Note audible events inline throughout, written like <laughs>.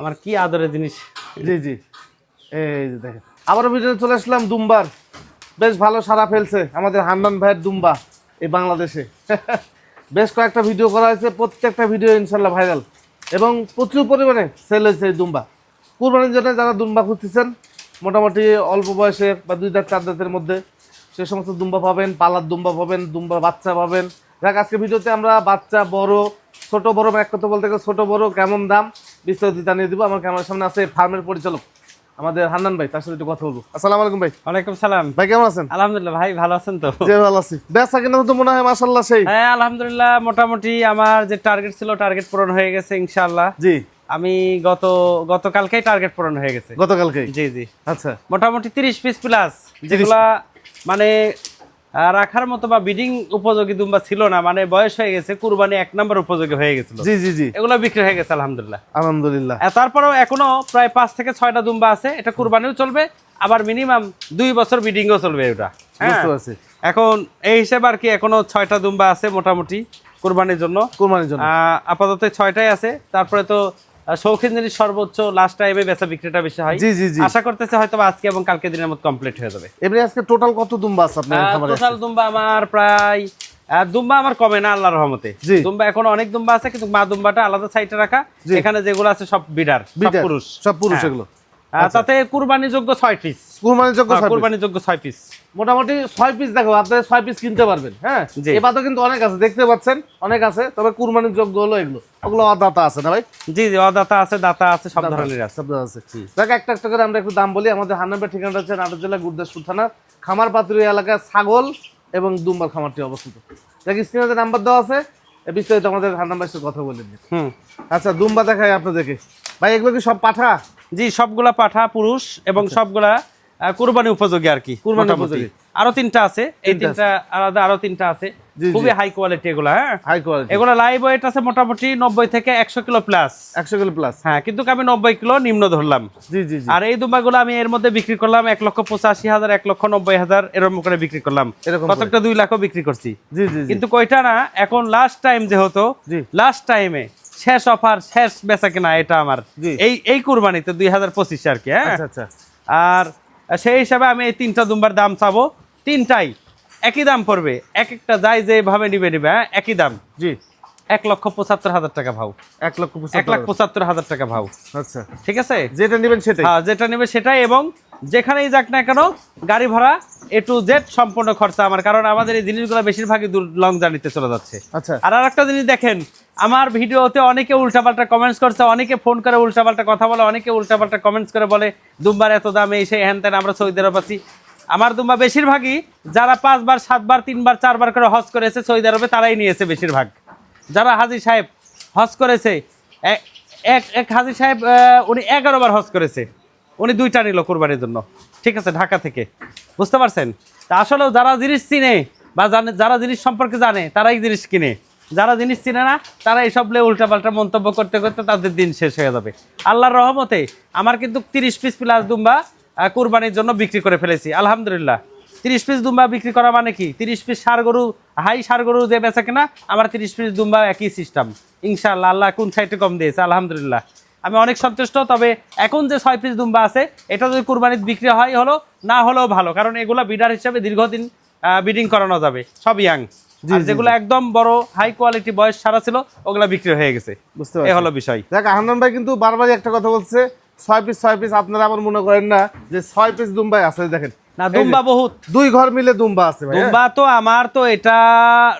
আমার কি আদরের জিনিস? জি জি। এই যে দেখেন। আবারও ভিডিও চলে আসলাম, দুম্বার। বেশ ভালো সারা ফেলছে আমাদের হান্নান ভাইয়ের দুম্বা এই বাংলাদেশে। <laughs> বেশ কয়েকটা ভিডিও করা হয়েছে, প্রত্যেকটা ভিডিও ইনশাল্লাহ ভাইরাল। এবং প্রচুর পরিমাণে সেল হয়েছে এই দুম্বা। কুরবানির জন্য যারা দুম্বা খুঁজতেছেন, মোটামুটি অল্প বয়সের বা দুই দাঁত, চার দাঁতের মধ্যে সে সমস্ত দুম্বা পাবেন, পালার দুম্বা পাবেন দুম্বা বাচ্চা পাবেন। দেখ আজকে ভিডিওতে আমরা বাচ্চা বড়, ছোট বড় এক কথা বলতে গেলে ছোটো বড় কেমন দাম বিস্তারিত জানিয়ে দিব। আমার ক্যামেরার সামনে আছে ফার্মের পরিচালক আমাদের হান্নান ভাই তার সাথে একটু কথা বলব। আসসালামু আলাইকুম ভাই। ওয়ালাইকুম সালাম। ভাই কেমন আছেন? আলহামদুলিল্লাহ ভাই ভালো আছেন তো? যে ভালো আছি। বেচা কিনা তো মনে হয় মাসাল্লাহ সেই। হ্যাঁ আলহামদুলিল্লাহ মোটামুটি আমার যে টার্গেট ছিল টার্গেট পূরণ হয়ে গেছে ইনশাআল্লাহ। জি। আমি গত গতকালকেই টার্গেট পূরণ হয়ে গেছে। গতকালকে জি জি। আচ্ছা। মোটামুটি তিরিশ পিস প্লাস যেগুলা মানে রাখার মতো বা বিডিং উপযোগী দুম্বা ছিল না মানে বয়স হয়ে গেছে কুরবানি এক নম্বর উপযোগী হয়ে গেছিল। জি জি জি। এগুলো বিক্রি হয়ে গেছে আলহামদুলিল্লাহ। আলহামদুলিল্লাহ। তারপরেও এখনও প্রায় পাঁচ থেকে ছয়টা দুম্বা আছে এটা কুরবানিও চলবে আবার মিনিমাম দুই বছর বিডিংও চলবে ওটা হ্যাঁ? বুঝতে এখন এই হিসেবে আর কি এখনও ছয়টা দুম্বা আছে মোটামুটি কুরবানির জন্য। কোরবানির জন্য। আপাতত ছয়টাই আছে তারপরে তো শৌখিন জিনিস সর্বোচ্চ লাস্ট টাইমে বেচা বিক্রিটা বেশি হয়। জি জি জি। আশা করতেছে হয়তো আজকে এবং কালকে দিনের মধ্যে কমপ্লিট হয়ে যাবে। এবারে আজকে টোটাল কত দুম্বা আছে আপনার খামারে টোটাল দুম্বা আমার প্রায় দুম্বা আমার কমে না আল্লাহর রহমতে। দুম্বা এখন অনেক দুম্বা আছে কিন্তু মা দুম্বাটা আলাদা সাইডে রাখা। এখানে যেগুলো আছে সব বিডার সব পুরুষ। সব পুরুষ হ্যাঁ। এগুলো। তাতে কুরবানি যোগ্য ছয় পিস কুরবানির যোগ্য ছয় piece। কুরবানি যোগ্য ছয় পিস মোটামুটি ছয় পিস দেখো আপনারা ছয় পিস কিনতে পারবেন হ্যাঁ? এবার তো কিন্তু অনেক আছে দেখতে পাচ্ছেন? অনেক আছে তবে কুরবানির যোগ্য হলো এগুলো। ওগুলো অদাতা আছে না ভাই? জি জি অদাতা আছে দাতা আছে সব ধরনের আছে সব আছে দেখ একটা একটা করে আমরা একটু দাম বলি। আমাদের হান্নাবের ঠিকানাটা হচ্ছে নাটোর জেলা গুরদাসপুর থানা খামার পাতুরি এলাকায় ছাগল এবং দুম্বার খামারটি অবস্থিত। দেখ স্ক্রিনে নাম্বার দেওয়া আছে বিস্তারিত আমাদের হান্নাবের সাথে কথা বলে হুম। আচ্ছা দুম্বা দেখাই আপনাদেরকে। ভাই এগুলো কি সব পাঠা? জি সবগুলা পাঠা পুরুষ এবং সবগুলা কুরবানি উপযোগী আর কি কুরবানি উপযোগী। আরও তিনটা আছে এই তিনটা আলাদা আরও তিনটা আছে। খুবই হাই কোয়ালিটি এগুলা হ্যাঁ? হাই কোয়ালিটি এগুলো লাইভ ওয়েট আছে মোটামুটি নব্বই থেকে একশো কিলো প্লাস একশো কিলো প্লাস হ্যাঁ কিন্তু আমি নব্বই কিলো নিম্ন ধরলাম। জি জি জি। আর এই দুম্বাগুলো আমি এর মধ্যে বিক্রি করলাম এক লক্ষ পঁচাশি হাজার এক লক্ষ নব্বই হাজার এরকম করে বিক্রি করলাম। কতটা দুই লাখও বিক্রি করছি। জি জি জি। কিন্তু কয়টা না এখন লাস্ট টাইম যেহেতু জি। লাস্ট টাইমে শেষ অফার শেষ বেচা কেনা এটা আমার। এই এই কুরবানিতে দুই হাজার পঁচিশে আর কি হ্যাঁ? আচ্ছা আচ্ছা। আর সেই হিসাবে আমি এই তিনটা দুম্বার দাম চাবো। তিনটাই একই দাম পড়বে এক একটা যাই যেভাবে নিবে নিবে হ্যাঁ? একই দাম। জি। এক লক্ষ পঁচাত্তর হাজার টাকা ভাও। এক লক্ষ এক লাখ পঁচাত্তর হাজার টাকা ভাও। আচ্ছা। ঠিক আছে? যেটা নেবেন সেটাই। হ্যাঁ যেটা নেবে সেটাই এবং যেখানেই যাক না কেন গাড়ি ভাড়া এ টু জেড সম্পূর্ণ খরচা আমার কারণ আমাদের এই জিনিসগুলো বেশিরভাগই দূর লং জার্নিতে চলে যাচ্ছে। আচ্ছা। আর আর একটা জিনিস দেখেন আমার ভিডিওতে অনেকে উল্টাপাল্টা কমেন্টস করছে, অনেকে ফোন করে উল্টাপাল্টা কথা বলে, অনেকে উল্টাপাল্টা কমেন্টস করে বলে, দুম্বার এত দাম এসে হ্যান ত্যান আমরা সৌদি আরব আছি। আমার দুম্বা বেশিরভাগই যারা পাঁচবার, সাতবার, তিনবার, চারবার করে হজ করেছে সৌদি আরবে, তারাই নিয়েছে বেশিরভাগ। যারা হাজি সাহেব হজ করেছে এক এক হাজি সাহেব উনি এগারোবার হজ করেছে। উনি দুইটা নিল কোরবানির জন্য। ঠিক আছে, ঢাকা থেকে। বুঝতে পারছেন? তা আসলেও যারা জিনিস চিনে বা জানে যারা জিনিস সম্পর্কে জানে, তারাই জিনিস কিনে। যারা জিনিস চিনে না, তারা এইসব লে উল্টাপাল্টা মন্তব্য করতে করতে তাদের দিন শেষ হয়ে যাবে। আল্লাহর রহমতে আমার কিন্তু তিরিশ পিস প্লাস দুম্বা কুরবানির জন্য বিক্রি করে ফেলেছি, আলহামদুলিল্লাহ। তিরিশ পিস দুম্বা বিক্রি করা মানে কি? তিরিশ পিস সার গরু, হাই সার গরু যে বেচা কিনা, আমার তিরিশ পিস দুম্বা একই সিস্টেম ইনশাআল্লাহ, আল্লাহ কোন সাইডে কম দিয়েছে, আলহামদুলিল্লাহ। আমি অনেক সন্তুষ্ট, তবে এখন যে ছয় পিস দুম্বা আছে, এটা যদি কুরবানির বিক্রি হয় হলো, না হলেও ভালো, কারণ এগুলা বিডার হিসাবে দীর্ঘদিন বিডিং করানো যাবে, সব ইয়াং আর যেগুলো একদম বড় হাই কোয়ালিটি বয়স সারা ছিল ওগুলা বিক্রি হয়ে গেছে। বুঝতে পারছি। হলো বিষয়। দেখ আনন্দ ভাই কিন্তু বারবারই একটা কথা বলছে ছয় পিস ছয় পিস আপনারা আবার মনে করেন না যে ছয় পিস দুম্বাই আছে দেখেন। না দুম্বা বহুত। দুই ঘর মিলে দুম্বা আছে হ্যাঁ? দুম্বা তো আমার তো এটা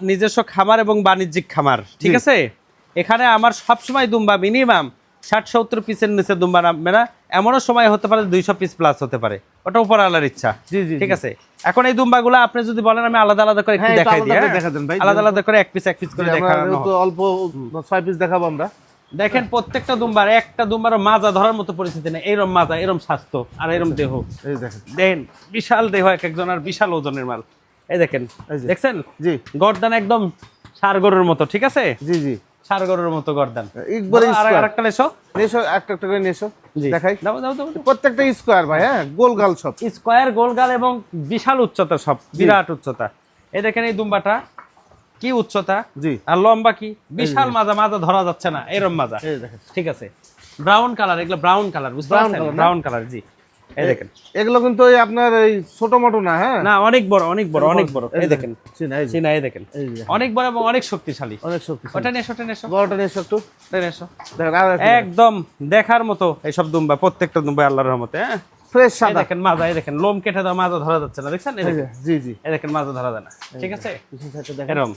নিজস্ব খামার এবং বাণিজ্যিক খামার ঠিক আছে? এখানে আমার সবসময় দুম্বা মিনিমাম ষাট সত্তর পিসের নিচে দুম্বা নামবে না। এমনও সময় হতে পারে দুইশো পিস প্লাস হতে পারে। ওটা উপর আলার ইচ্ছা। জি, জি, ঠিক আছে? এখন এই দুম্বাগুলো আপনি যদি বলেন আমি আলাদা আলাদা করে একটু হ্যাঁ, দেখাই দিই হ্যাঁ? আলাদা আলাদা করে এক পিস এক পিস করে দেখানো অল্প ছয় পিস দেখাবো আমরা। দেখেন প্রত্যেকটা দুম্বার একটা দুম্বার মাজা ধরার মতো পরিস্থিতি নেই। এরম মাজা এরম স্বাস্থ্য আর এরম দেহ। দেখেন। দেখেন বিশাল দেহ এক একজন আর বিশাল ওজনের মাল। এই দেখেন দেখছেন? জি। গর্দান একদম সার গরুর মতো ঠিক আছে? জি জি। সার গরুর মতো গর্দান। একবারে আরেকটা লেসো। নেশো একটা একটা করে জি। দেখাই। দাও দাও দাও প্রত্যেকটা স্কোয়ার ভাই হ্যাঁ গোল গাল সব। স্কোয়ার গোলগাল এবং বিশাল উচ্চতা সব বিরাট উচ্চতা। এই দেখেন এই দুম্বাটা কি উচ্চতা। জি। আর লম্বা কি? বিশাল মাজা মাজা ধরা যাচ্ছে না এরম মাজা। ঠিক আছে। ব্রাউন কালার এগুলো ব্রাউন কালার বুঝতে পারছেন? ব্রাউন কালার জি। এই দেখেন। এগুলো কিন্তু ওই আপনার এই ছোট মোটো না হ্যাঁ? না অনেক বড় অনেক বড় অনেক বড়। এই দেখেন। চিনা, এই এই দেখেন। অনেক বড় এবং অনেক শক্তিশালী। অনেক শক্তি ওটা এসো, ওটা এসো, বড়টা এসো একটু। দেখেন একদম দেখার মতো এইসব দুম্বা প্রত্যেকটা দুম্বা আল্লাহর রহমতে হ্যাঁ? ফ্রেশ সাদা। দেখেন মাজা এই দেখেন লোম কেটে দাও মাজা ধরা যাচ্ছে না দেখছেন? এই এই জি জি। এই দেখেন মাজা ধরা যায় না। ঠিক আছে? এরকম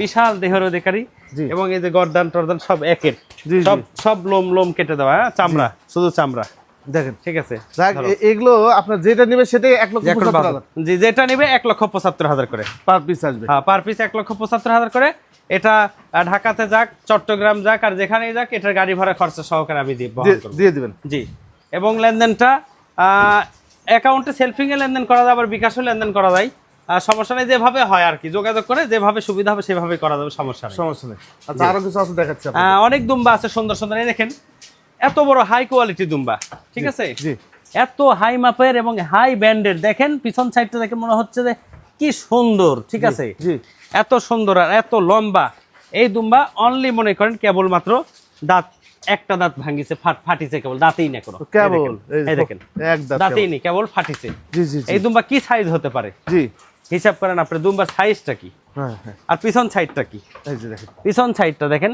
বিশাল দেহের অধিকারী এবং এই যে গর্দান টর্দান সব একের। সব সব লোম লোম কেটে দেওয়া হ্যাঁ? চামড়া শুধু চামড়া। দেখেন ঠিক আছে। এগুলো আপনার যেটা নেবে সেটাই এক লক্ষ পঁচাত্তর হাজার। জি যেটা নেবে এক লক্ষ পঁচাত্তর হাজার করে। পার পিস আসবে। হ্যাঁ পার পিস এক লক্ষ পঁচাত্তর হাজার করে। এটা ঢাকাতে যাক চট্টগ্রাম যাক আর যেখানেই যাক এটার গাড়ি ভাড়া খরচা সহকারে আমি দিয়ে দিয়ে- করব। দিবেন। জি। এবং লেনদেনটা অ্যাকাউন্টে সেলফিংয়ে লেনদেন করা যায় আবার বিকাশও লেনদেন করা যায়। সমস্যা নেই যেভাবে হয় আর কি। যোগাযোগ করে যেভাবে সুবিধা হবে সেভাবে করা যাবে সমস্যা নেই। সমস্যা নেই। আচ্ছা আরও কিছু আছে দেখাচ্ছি অনেক দুম্বা আছে সুন্দর সুন্দর। এই দেখেন এত বড় হাই কোয়ালিটি দুম্বা ঠিক আছে? এত হাই মাপের এবং হাই ব্যান্ডের দেখেন পিছন সাইডটা দেখে মনে হচ্ছে যে কি সুন্দর ঠিক আছে? এত সুন্দর আর এত লম্বা। এই দুম্বা অনলি মনে করেন কেবলমাত্র দাঁত একটা দাঁত ভাঙিছে ফাট ফাটিছে কেবল দাঁতেই না কোনো। কেবল এই দেখেন, দাঁতেই নেই কেবল ফাটিছে। জি জি জি। এই দুম্বা কি সাইজ হতে পারে? জি। হিসাব করেন আপনার দুম্বার সাইজটা কি? হ্যাঁ হ্যাঁ। আর পিছন সাইডটা কি? এই যে দেখেন। পিছন সাইডটা দেখেন।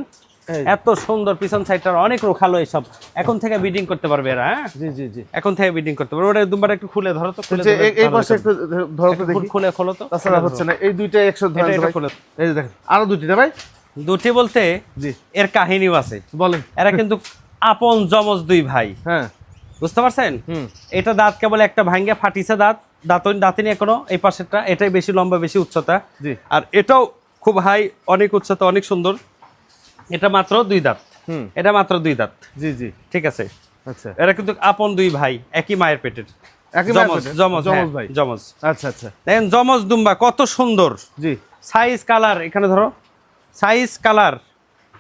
এত সুন্দর পিছন সাইডটার অনেক রোখালো এসব এখন থেকে বিডিং করতে পারবে এরা হ্যাঁ? জি জি জি। এখন থেকে বিডিং করতে পারবে। ওটা দুম্বাটা একটু খুলে ধরো তো খুলে এই- পাশে একটু ধরো তো দেখি। খুলে খোলো তো তাছাড়া হচ্ছে না এই দুইটা একশো ধরেন এটা- খুলে এই যে দেখেন আরও দুটি না ভাই? দুটি বলতে জি। এর কাহিনীও আছে। বলেন। এরা কিন্তু আপন জমজ দুই ভাই। হ্যাঁ। বুঝতে পারছেন? এটা দাঁত কেবল একটা ভাঙ্গে ফাটিছে দাঁত দাঁত দাঁতিনি এখনও এই পাশেরটা। এটাই বেশি লম্বা বেশি উচ্চতা। জি। আর এটাও খুব হাই অনেক উচ্চতা অনেক সুন্দর। এটা মাত্র দুই দাঁত। এটা মাত্র দুই দাঁত। জি জি। ঠিক আছে? আচ্ছা। এরা কিন্তু আপন দুই ভাই একই মায়ের পেটের। জমজ হ্যাঁ, আচ্ছা আচ্ছা। দেখেন জমজ দুম্বা কত সুন্দর। জি। সাইজ কালার এখানে ধরো। সাইজ কালার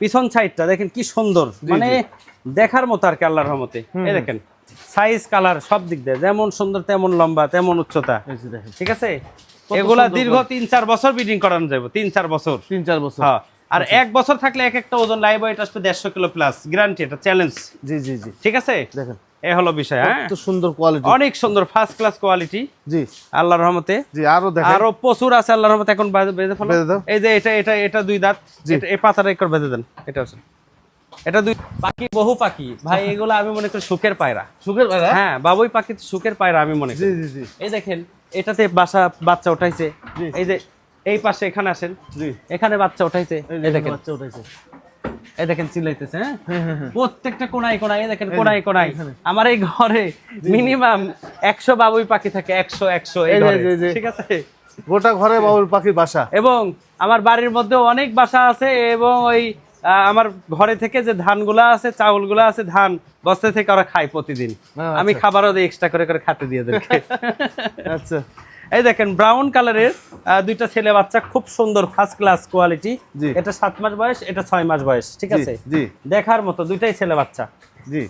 পিছন সাইডটা দেখেন কি সুন্দর। মানে দেখার মতো আর কি আল্লাহর রহমতে। এই দেখেন সাইজ কালার সব দিক দিয়ে। যেমন সুন্দর তেমন লম্বা তেমন উচ্চতা। ঠিক আছে? এগুলা দীর্ঘ তিন চার বছর বিডিং করানো যাবে তিন চার বছর। তিন চার বছর। হ্যাঁ। আর এক বছর থাকলে এক একটা ওজন লাইভ ওয়েট আসবে দেড়শো কিলো প্লাস গ্যারান্টি এটা চ্যালেঞ্জ জি জি জি। ঠিক আছে? দেখেন। এ হলো বিষয় হ্যাঁ? সুন্দর কোয়ালিটি অনেক সুন্দর ফার্স্ট ক্লাস কোয়ালিটি জি। আল্লাহর রহমতে। জি আরও দেখেন। আরও প্রচুর আছে আল্লাহর রহমতে এখন বাজে- বেঁধে ফেলো। এই যে এটা এটা এটা দুই দাঁত। এটা- এই পাতাটা একবার বেঁধে দেন। এটা আছে এটা দুই পাখি বহু পাখি। ভাই এগুলো আমি মনে করি সুখের পায়রা। সুখের ভাই হ্যাঁ বাবুই পাখি সুখের পায়রা আমি মনে জি করি। জি জি। এই দেখেন এটাতে বাসা বাচ্চা উঠাইছে। জি। এই যে এই পাশে এখানে আসেন। জি। এখানে বাচ্চা উঠাইছে। এই দেখেন বাচ্চা উঠাইছে। এই দেখেন চিল্লাইতেছে হ্যাঁ? হ্যাঁ হ্যাঁ হ্যাঁ। প্রত্যেকটা কোনায় কোনায় এই দেখেন কোনায় কোনায়। আমার এই ঘরে মিনিমাম একশো বাবুই পাখি থাকে একশো একশো। ঠিক আছে? গোটা ঘরে পাখির বাসা। এবং আমার বাড়ির মধ্যে অনেক বাসা আছে এবং ওই আমার ঘরে থেকে যে ধানগুলা আছে চাউলগুলা আছে ধান বস্তা থেকে ওরা খায় প্রতিদিন। আচ্ছা। আমি খাবারও দিই এক্সট্রা করে করে খাতে দিয়ে দেবে। <laughs> আচ্ছা। এই দেখেন ব্রাউন কালারের দুইটা ছেলে বাচ্চা খুব সুন্দর ফার্স্ট ক্লাস কোয়ালিটি এটা সাত মাস বয়স এটা ছয় মাস বয়স ঠিক আছে? দেখার মতো দুইটাই ছেলে বাচ্চা।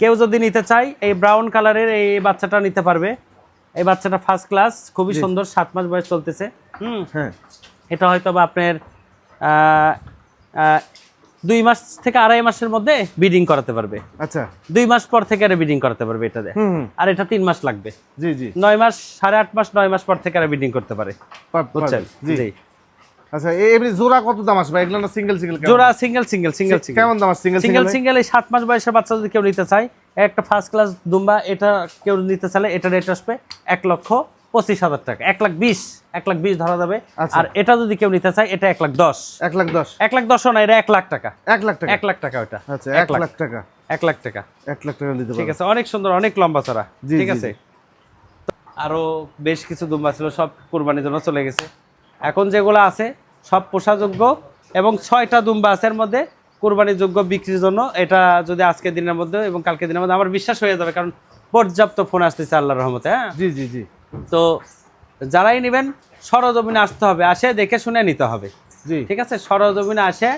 কেউ যদি নিতে চায় এই ব্রাউন কালারের এই বাচ্চাটা নিতে পারবে। এই বাচ্চাটা ফার্স্ট ক্লাস খুবই সুন্দর সাত মাস বয়স চলতেছে। হুম। হ্যাঁ। এটা হয়তো বা আপনার আহ, আহ, দুই মাস থেকে আড়াই মাসের মধ্যে বিডিং করাতে পারবে। আচ্ছা। দুই মাস পর থেকে আর ব্রিডিং করাতে পারবে হুম হুম। আর এটা তিন মাস লাগবে। জি জি। নয় মাস সাড়ে আট মাস নয় মাস পর থেকে আর বিডিং করতে পারে। বুঝছেন? জি। আচ্ছা এমনি জোড়া কত দাম আসবে? এগুলো না সিঙ্গেল সিঙ্গেল জোড়া সিঙ্গেল সিঙ্গেল সিঙ্গেল কেমন দাম সিঙ্গেল সিঙ্গেল সিঙ্গেল সিঙ্গেল এই সাত মাস বয়সের বাচ্চা যদি কেউ নিতে চায় একটা ফার্স্ট ক্লাস দুম্বা এটা কেউ নিতে চাইলে এটা রেট আসবে এক লক্ষ পঁচিশ হাজার টাকা এক লাখ বিশ এক লাখ বিশ ধরা যাবে আচ্ছা। আর এটা যদি কেউ নিতে চায় এটা এক লাখ দশ এক লাখ দশ এক লাখ দশও না এটা এক লাখ টাকা এক লাখ টাকা এক লাখ টাকা ওটা আচ্ছা এক লাখ টাকা এক লাখ টাকা এক লাখ টাকা দিতে ঠিক আছে অনেক সুন্দর অনেক লম্বা চড়া ঠিক আছে আরও বেশ কিছু দুম্বা ছিল সব কোরবানির জন্য চলে গেছে এখন যেগুলো আছে সব পোষাযোগ্য এবং ছয়টা দুম্বা আছে এর মধ্যে কুরবানির যোগ্য বিক্রির জন্য এটা যদি আজকের দিনের মধ্যে এবং কালকের দিনের মধ্যে আমার বিশ্বাস হয়ে যাবে কারণ পর্যাপ্ত ফোন আসতেছে আল্লাহর রহমতে হ্যাঁ জি জি জি তো যারাই নেবেন সরজমিনে আসতে হবে। আসে দেখে শুনে নিতে হবে। জি। ঠিক আছে? সরজমিনে আসে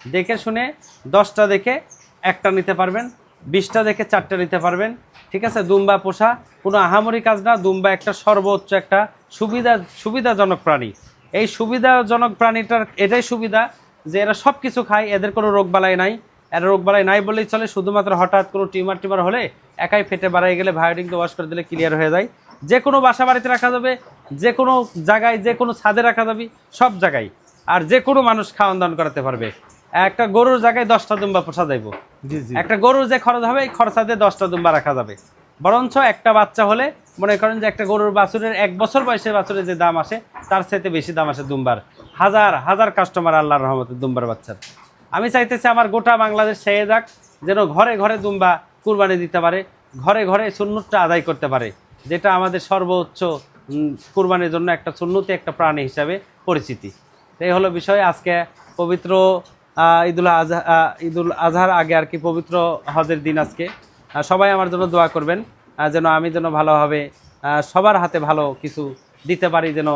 দেখে শুনে দশটা দেখে একটা নিতে পারবেন বিশটা দেখে চারটা নিতে পারবেন। ঠিক আছে? দুম্বা পোষা কোনো আহামরি কাজ না। দুম্বা একটা সর্বোচ্চ একটা সুবিধা সুবিধাজনক প্রাণী। এই সুবিধাজনক প্রাণীটার এটাই সুবিধা যে এরা সব কিছু খায় এদের কোনো রোগ বালাই নাই। এরা রোগ বালাই নাই বলেই চলে শুধুমাত্র হঠাৎ কোনো টিউমার টিউমার হলে একাই ফেটে বাড়াই গেলে ভায়োডিং ওয়াশ করে দিলে ক্লিয়ার হয়ে যায়। যে কোনো বাসা বাড়িতে রাখা যাবে যে কোনো জায়গায় যে কোনো ছাদে রাখা যাবে সব জায়গায়। আর যে কোনো মানুষ খাওয়ান দাওয়ান করাতে পারবে। একটা গরুর জায়গায় দশটা দুম্বা পোষা যাইব। জি জি। একটা গরুর যে খরচ হবে এই খরচা দিয়ে দশটা দুম্বা রাখা যাবে। বরঞ্চ একটা বাচ্চা হলে মনে করেন যে একটা গরুর বাছুরের এক বছর বয়সের বাছুরের যে দাম আসে তার চাইতে বেশি দাম আসে দুম্বার। হাজার হাজার কাস্টমার আল্লাহর রহমতে দুম্বার বাচ্চার। আমি চাইতেছি আমার গোটা বাংলাদেশ ছেয়ে যাক যেন ঘরে ঘরে দুম্বা কুরবানি দিতে পারে ঘরে ঘরে সুন্নুতটা আদায় করতে পারে। যেটা আমাদের সর্বোচ্চ কুরবানির জন্য একটা সুন্নতি, একটা প্রাণী হিসাবে পরিচিতি। এই হলো বিষয়। আজকে পবিত্র ঈদুল আজহা ঈদুল আজহার আগে আর কি পবিত্র হজের দিন আজকে। সবাই আমার জন্য দোয়া করবেন যেন আমি যেন ভালোভাবে সবার হাতে ভালো কিছু দিতে পারি, যেন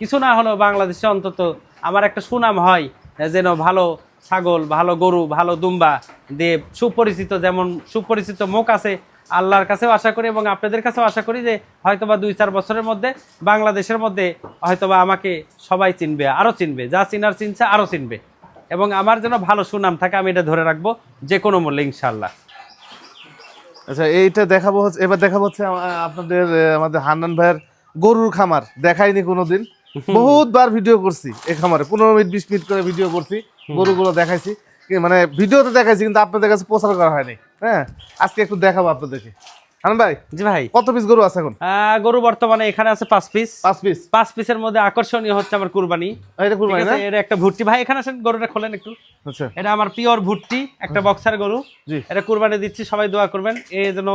কিছু না হলেও বাংলাদেশে অন্তত আমার একটা সুনাম হয় যেন ভালো ছাগল, ভালো গরু, ভালো দুম্বা দিয়ে সুপরিচিত, যেমন সুপরিচিত মুখ আছে আল্লাহর কাছেও আশা করি এবং আপনাদের কাছেও আশা করি যে হয়তোবা দুই চার বছরের মধ্যে বাংলাদেশের মধ্যে হয়তোবা আমাকে সবাই চিনবে আরও চিনবে। যা চিনার চিনছে আরও চিনবে। এবং আমার যেন ভালো সুনাম থাকে আমি এটা ধরে রাখব যে কোনো মূল্যে ইনশাল্লাহ আচ্ছা এইটা দেখাবো হচ্ছে এবার দেখাবো হচ্ছে আপনাদের আমাদের হান্নান ভাইয়ের গরুর খামার। দেখাইনি কোনোদিন। বহুতবার ভিডিও করছি এই খামারে পনেরো মিনিট বিশ মিনিট করে ভিডিও করছি গরুগুলো দেখাইছি। মানে ভিডিওতে দেখাইছি কিন্তু আপনাদের কাছে প্রচার করা হয়নি। হ্যাঁ আজকে একটু দেখাবো আপনাদেরকে। হান্নান ভাই জি ভাই। কত পিস গরু আছে এখন? গরু বর্তমানে এখানে আছে পাঁচ পিস পাঁচ পিস পাঁচ পিসের মধ্যে আকর্ষণীয় হচ্ছে আমার কুরবানি। এটা কুরবানি না? আছে একটা ভুট্টি। ভাই এখানে আসেন গরুটা খোলেন একটু। আচ্ছা। এটা আমার পিওর ভুট্টি একটা বক্সার গরু। জি। এটা কুরবানি দিচ্ছি সবাই দোয়া করবেন। এ যেন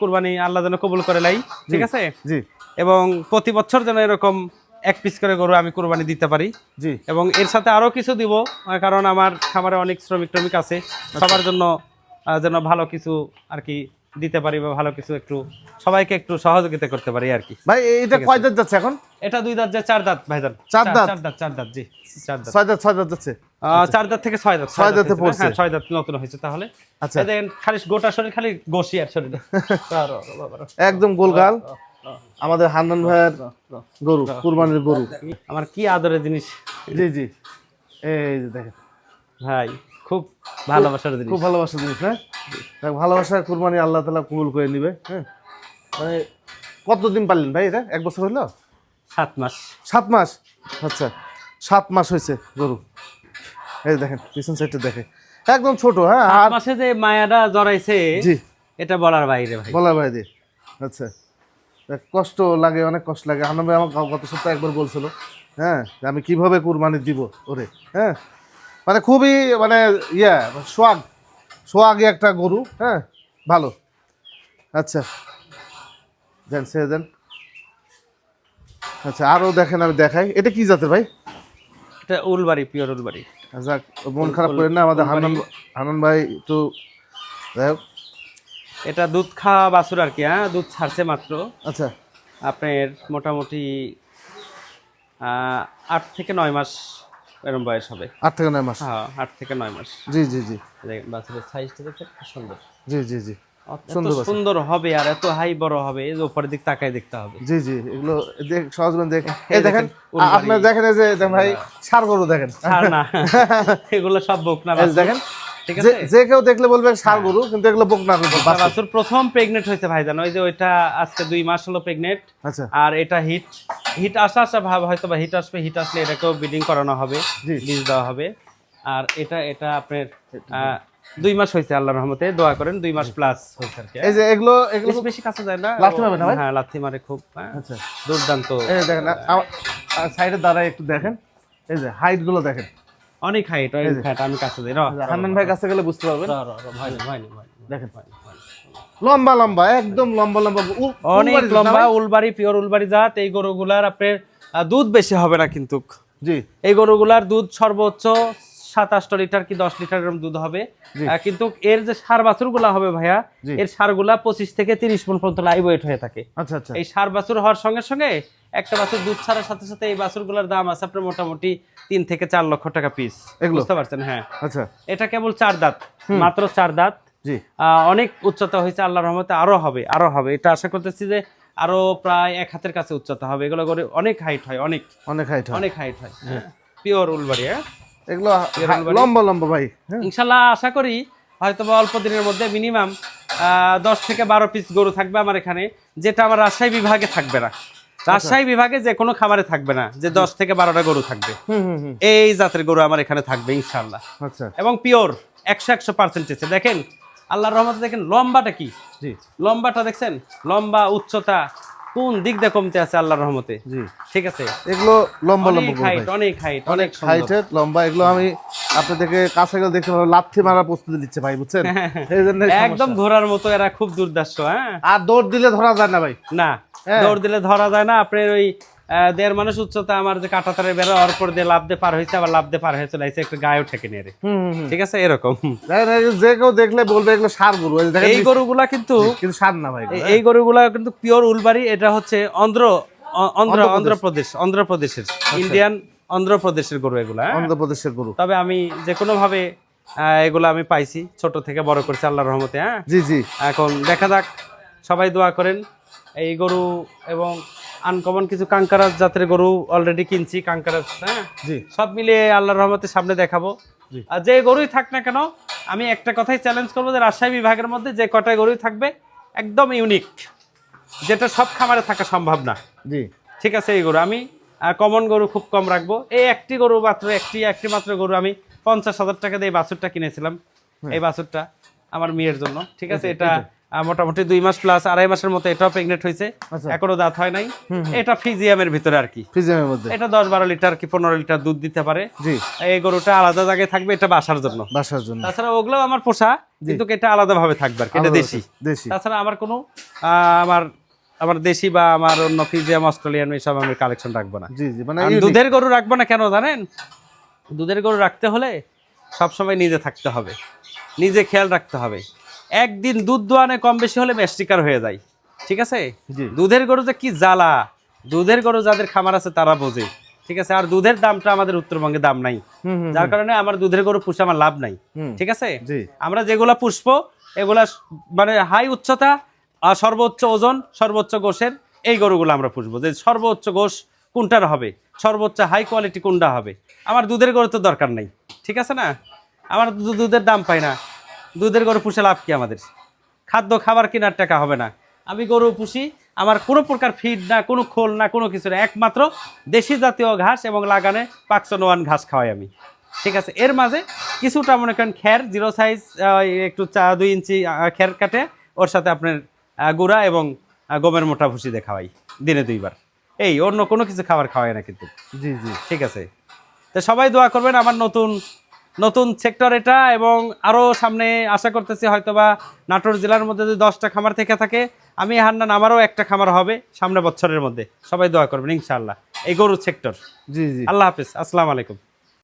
কুরবানি আল্লাহ যেন কবুল করে লাই ঠিক আছে? জি। এবং প্রতি বছর যেন এরকম এক পিস করে গরু আমি কুরবানি দিতে পারি। জি। এবং এর সাথে আরও কিছু দিব কারণ আমার খামারে অনেক শ্রমিক ট্রমিক আছে। সবার জন্য যেন ভালো কিছু আর কি দিতে পারি বা ভালো কিছু একটু সবাইকে একটু সহযোগিতা করতে পারি আর কি। ভাই এটা কয় দাঁত যাচ্ছে এখন? এটা দুই দাঁত যে চার দাঁত ভাইজান। চার দাঁত? চার দাঁত চার দাঁত জি চার দাঁত। ছয় দাঁত ছয় দাঁত যাচ্ছে? চার দাঁত থেকে ছয় দাঁত ছয় দাঁতে পড়ছে। হ্যাঁ ছয় দাঁত নতুন হয়েছে তাহলে। আচ্ছা। দেখেন খালি গোটা শরীর খালি গোসি আর শরীরে। <laughs> একদম গোলগাল। আমাদের হান্নান ভাইয়ের গরু কুরবানির গরু। আমার কি আদরের জিনিস? জি জি। এই যে দেখেন। ভাই খুব ভালোবাসার জিনিস। খুব ভালোবাসার জিনিস হ্যাঁ? ভালোবাসার কুরবানি আল্লাহ তালা কবুল করে নিবে হ্যাঁ? মানে কতদিন পারলেন ভাই এটা? এক বছর হইল সাত মাস। সাত মাস? আচ্ছা সাত মাস হয়েছে গরু। এই দেখেন পিছন সাইডটা দেখে। একদম ছোট হ্যাঁ? আর মাসে যে মায়াটা জড়াইছে জি। এটা বলার বাইরে ভাই। বলার বাইরে। আচ্ছা। কষ্ট লাগে অনেক কষ্ট লাগে। আনন্দ আমার গত সপ্তাহে একবার বলছিল হ্যাঁ যে আমি কীভাবে কুরবানি দিব ওরে? হ্যাঁ? মানে খুবই মানে ইয়া সোয়াগ সোয়াগে একটা গরু হ্যাঁ? ভালো। আচ্ছা দেন সে দেন। আচ্ছা আরও দেখেন আমি দেখাই। এটা কি জাতের ভাই? এটা উলবাড়ি পিওর উলবাড়ি। যাক মন খারাপ করেন না আমাদের হানান হানান ভাই একটু যাই হোক। এটা দুধ খাওয়া বাছুর আর কি হ্যাঁ? দুধ ছাড়ছে মাত্র। আচ্ছা। আপনার মোটামুটি আট থেকে নয় মাস এরকম বয়স হবে। আট থেকে নয় মাস। হ্যাঁ আট থেকে নয় মাস। জি জি জি। দেখেন বাছুরের সাইজটা খুব সুন্দর। জি জি জি। সুন্দর সুন্দর হবে আর এত হাই বড় হবে এই যে উপরের দিক তাকায় দেখতে হবে। জি জি এগুলো দেখ সহজবেন দেখ। <laughs> এই দেখেন। আপনার দেখেন এই যে দেখেন ভাই সার গরু দেখেন। ছাড় না। <laughs> এগুলো সব বকনা দেখেন যে কেউ দেখলে বলবে সার গরু কিন্তু এগুলো বকনা বাছুর প্রথম প্রেগনেন্ট হয়েছে ভাইজান ওই যে ওইটা আজকে দুই মাস হলো প্রেগনেন্ট আচ্ছা। আর এটা হিট হিট আসা আসা ভাব হয়তো বা হিট আসবে হিট আসলে এটাকেও ব্রিডিং করানো হবে। বীজ দেওয়া হবে। আর এটা এটা আপনার দুই মাস হয়েছে আল্লাহর রহমতে দোয়া করেন দুই মাস প্লাস হয়েছে আর কি। এই যে এগুলো এগুলো বেশি বেশি কাছে যায় না লাথি মারবে না ভাই? হ্যাঁ লাথি মারে খুব হ্যাঁ। আচ্ছা। দুর্দান্ত। এই দেখেন সাইডে দাঁড়ায় একটু দেখেন। এই যে হাইটগুলো দেখেন। অনেক হাইট অনেক ফ্যাট আমি কাছে যাই র, র, ভাই কাছে গেলে বুঝতে পারবেন। নেই, ভয় দেখেন। লম্বা লম্বা একদম লম্বা লম্বা অনেক লম্বা উলবাড়ি পিওর উলবাড়ি জাত। এই গরুগুলার আপনার দুধ বেশি হবে না কিন্তু। জি। এই গরুগুলার দুধ সর্বোচ্চ সাতাশটা লিটার কি দশ লিটার এরকম দুধ হবে। কিন্তু এর যে সার বাছুরগুলা হবে ভাইয়া এর সারগুলা পঁচিশ থেকে তিরিশ মন পর্যন্ত লাইভ ওয়েট হয়ে থাকে। আচ্ছা আচ্ছা। এই সার বাছুর হওয়ার সঙ্গে সঙ্গে একটা বাছুর দুধ ছাড়ার সাথে সাথে এই বাছুরগুলোর দাম আছে আপনার মোটামুটি তিন থেকে চার লক্ষ টাকা পিস বুঝতে পারছেন? হ্যাঁ। আচ্ছা। এটা কেবল চার দাঁত মাত্র চার দাঁত। অনেক উচ্চতা হয়েছে আল্লাহ রহমতে আরও হবে আরও হবে। এটা আশা করতেছি যে আরও প্রায় এক হাতের কাছে উচ্চতা হবে। এগুলো করে অনেক হাইট হয় অনেক। অনেক হাইট হয়। অনেক হাইট হয়। পিওর উলবাড়ি হ্যাঁ। এগুলো লম্বা লম্বা ভাই হ্যাঁ। ইনশাল্লাহ আশা করি হয়তো অল্প দিনের মধ্যে মিনিমাম দশ থেকে বারো পিস গরু থাকবে আমার এখানে যেটা আমার রাজশাহী বিভাগে থাকবে না। রাজশাহী বিভাগে যে কোনো খামারে থাকবে না যে দশ থেকে বারোটা গরু থাকবে। এই জাতের গরু আমার এখানে থাকবে ইনশাল্লাহ। আচ্ছা। এবং পিওর একশো একশো পার্সেন্টেজে দেখেন আল্লাহর রহমতে দেখেন লম্বাটা কি? জি। লম্বাটা দেখছেন? লম্বা উচ্চতা কোন দিক দিয়ে কমতে আছে আল্লাহর রহমতে? জি। ঠিক আছে? এগুলো লম্বা লম্বা হাইট অনেক হাইট অনেক হাইটের লম্বা। এগুলো আমি আপনাদেরকে কাছে গেলে দেখতে পাবো লাথি মারার প্রস্তুতি দিচ্ছে ভাই বুঝছেন? <laughs> এই জন্য একদম ঘোরার মতো এরা খুব দুর্দান্ত হ্যাঁ? আর দৌড় দিলে ধরা যায় না ভাই। না হ্যাঁ। দৌড় দিলে ধরা যায় না আপনার ওই দেড় মানুষ উচ্চতা আমার যে কাটাতারে বেরো ওর পর দিয়ে লাভ দিয়ে পার হয়েছে আবার লাভ দিয়ে পার হয়ে চলে আসছে একটু গায়েও ঠেকে নিয়ে। ঠিক আছে? এরকম। যে কেউ দেখলে বলবে এগুলো সার গরু এই গরুগুলা কিন্তু কিন্তু সার না ভাই এই- এই গরুগুলা কিন্তু পিওর উলবাড়ি এটা হচ্ছে অন্ধ্র অন্ধ্র অন্ধ্রপ্রদেশ। অন্ধ্রপ্রদেশের ইন্ডিয়ান অন্ধ্রপ্রদেশের গরু এগুলা হ্যাঁ? অন্ধ্রপ্রদেশের গরু। তবে আমি যে কোনো ভাবে আহ, এগুলো আমি পাইছি ছোট থেকে বড় করছি আল্লাহর রহমতে হ্যাঁ? জি জি। এখন দেখা যাক সবাই দোয়া করেন এই গরু এবং আনকমন কিছু কাঙ্কারাজ জাতের গরু অলরেডি কিনছি কাঙ্কারাজ হ্যাঁ? জি। সব মিলিয়ে আল্লাহর রহমতে সামনে দেখাবো। আর যে গরুই থাক না কেন আমি একটা কথাই চ্যালেঞ্জ করব যে রাজশাহী বিভাগের মধ্যে যে কটায় গরুই থাকবে একদম ইউনিক যেটা সব খামারে থাকা সম্ভব না। জি। ঠিক আছে এই গরু আমি কমন গরু খুব কম রাখব। এই একটি গরু মাত্র একটি একটি মাত্র গরু আমি পঞ্চাশ হাজার টাকা দিয়ে এই বাছুরটা কিনেছিলাম। এই বাছুরটা আমার মেয়ের জন্য। ঠিক আছে এটা মোটামুটি দুই মাস প্লাস আড়াই মাসের মতো এটাও প্রেগনেন্ট হয়েছে। আচ্ছা। এখনও দাঁত হয় নাই। এটা ফিজিয়ামের ভিতরে আর কি। ফ্রিজের মধ্যে। এটা দশ বারো লিটার কি পনেরো লিটার দুধ দিতে পারে। এই গরুটা আলাদা জায়গায় থাকবে এটা বাসার জন্য। বাসার জন্য। তাছাড়া ওগুলো আমার পোষা কিন্তু এটা আলাদা ভাবে থাকবে আর কি, এটা দেশি। দেশি। তাছাড়া আমার কোনো আমার আমার দেশি বা আমার অন্য ফিজিয়াম অস্ট্রেলিয়ান এসব আমি কালেকশন রাখব না। জি জি মানে দুধের গরু রাখব না কেন জানেন? দুধের গরু রাখতে হলে সবসময় নিজে থাকতে হবে। নিজে খেয়াল রাখতে হবে। একদিন দুধ দোয়ানে কম বেশি হলে মেস্টিকার হয়ে যায়। ঠিক আছে? দুধের গরু যে কি জ্বালা। দুধের গরু যাদের খামার আছে তারা বোঝে। ঠিক আছে? আর দুধের দামটা আমাদের উত্তরবঙ্গে দাম নাই। যার কারণে আমার দুধের গরু পুষে আমার লাভ নাই। ঠিক আছে? আমরা যেগুলা পুষবো এগুলা মানে হাই উচ্চতা আর সর্বোচ্চ ওজন সর্বোচ্চ গোশের এই গরুগুলো আমরা পুষবো। যে সর্বোচ্চ গোশ কোনটার হবে? সর্বোচ্চ হাই কোয়ালিটি কোনটা হবে? আমার দুধের গরু তো দরকার নাই। ঠিক আছে না? আমার দুধের দাম পাই না। দুধের গরু পুষে লাভ কি আমাদের? খাদ্য খাবার কেনার টাকা হবে না। আমি গরু পুষি আমার কোনো প্রকার ফিড না কোনো খোল না কোনো কিছু না। একমাত্র দেশি জাতীয় ঘাস এবং লাগানে পাকশন ওয়ান ঘাস খাওয়াই আমি। ঠিক আছে? এর মাঝে কিছুটা মনে করেন খ্যার জিরো সাইজ একটু চা দুই ইঞ্চি খ্যার কাটে। ওর সাথে আপনার গুঁড়া এবং গমের মোটা ভুসি দিয়ে খাওয়াই দিনে দুইবার। এই অন্য কোনো কিছু খাবার খাওয়াই না কিন্তু। জি জি। ঠিক আছে? তো সবাই দোয়া করবেন আমার নতুন নতুন সেক্টর এটা এবং আরও সামনে আশা করতেছি হয়তোবা নাটোর জেলার মধ্যে যদি দশটা খামার থেকে থাকে আমি হান্নান আমারও একটা খামার হবে সামনে বছরের মধ্যে। সবাই দোয়া করবেন ইনশাআল্লাহ। এই গরুর সেক্টর। জি জি। আল্লাহ হাফিজ। আসসালামু আলাইকুম।